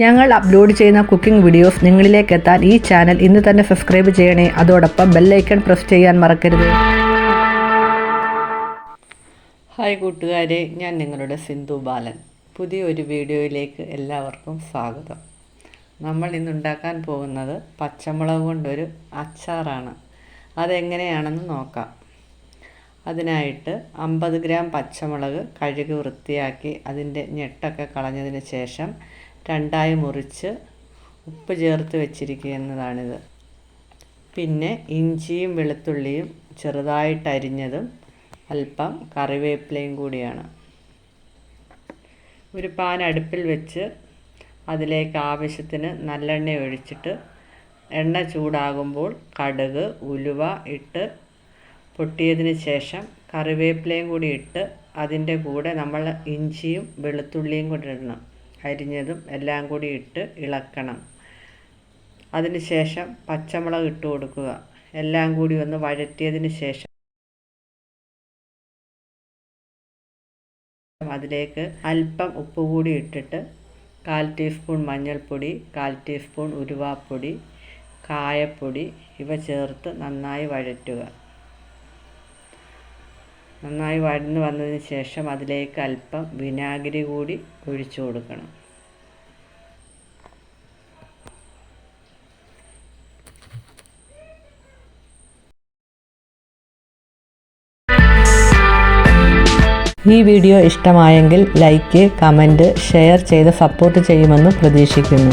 ഞങ്ങൾ അപ്ലോഡ് ചെയ്യുന്ന cooking videos നിങ്ങളിലേക്ക് എത്താൻ ഈ ചാനൽ ഇന്ന് തന്നെ സബ്സ്ക്രൈബ് ചെയ്യണേ. അതോടൊപ്പം ബെല്ലൈക്കൺ പ്രസ് ചെയ്യാൻ മറക്കരുത്. ഹായ് കൂട്ടുകാരെ ഞാൻ നിങ്ങളുടെ സിന്ധു ബാലൻ. പുതിയൊരു വീഡിയോയിലേക്ക് എല്ലാവർക്കും സ്വാഗതം. നമ്മൾ ഇന്നുണ്ടാക്കാൻ പോകുന്നത് പച്ചമുളക് കൊണ്ടൊരു അച്ചാറാണ്. അതെങ്ങനെയാണെന്ന് നോക്കാം. അതിനായിട്ട് അമ്പത് ഗ്രാം പച്ചമുളക് കഴുകി വൃത്തിയാക്കി അതിന്റെ ഞെട്ടൊക്കെ കളഞ്ഞതിന് ശേഷം രണ്ടായി മുറിച്ച് ഉപ്പ് ചേർത്ത് വെച്ചിരിക്കുന്നതാണിത്. പിന്നെ ഇഞ്ചിയും വെളുത്തുള്ളിയും ചെറുതായിട്ട് അരിഞ്ഞതും അല്പം കറിവേപ്പിലയും കൂടിയാണ്. ഒരു പാൻ അടുപ്പിൽ വെച്ച് അതിലേക്ക് ആവശ്യത്തിന് നല്ലെണ്ണ ഒഴിച്ചിട്ട് എണ്ണ ചൂടാകുമ്പോൾ കടുക് ഉലുവ ഇട്ട് പൊട്ടിയതിന് ശേഷം കറിവേപ്പിലയും കൂടി ഇട്ട് അതിന്റെ കൂടെ നമ്മൾ ഇഞ്ചിയും വെളുത്തുള്ളിയും കൂടി ഇടണം. അരിഞ്ഞതും എല്ലാം കൂടി ഇട്ട് ഇളക്കണം. അതിന് ശേഷം പച്ചമുളക് ഇട്ട് കൊടുക്കുക. എല്ലാം കൂടി ഒന്ന് വഴറ്റിയതിന് ശേഷം അതിലേക്ക് അല്പം ഉപ്പ് കൂടി ഇട്ടിട്ട് കാൽ ടീസ്പൂൺ മഞ്ഞൾപ്പൊടി കാൽ ടീസ്പൂൺ ഉരുവാപ്പൊടി കായപ്പൊടി ഇവ ചേർത്ത് നന്നായി വഴറ്റുക. നന്നായി വഴന്ന് വന്നതിന് ശേഷം അതിലേക്ക് അല്പം വിനാഗിരി കൂടി ഒഴിച്ചു കൊടുക്കണം. ഈ വീഡിയോ ഇഷ്ടമായെങ്കിൽ ലൈക്ക് കമന്റ് ഷെയർ ചെയ്ത് സപ്പോർട്ട് ചെയ്യുമെന്ന് പ്രതീക്ഷിക്കുന്നു.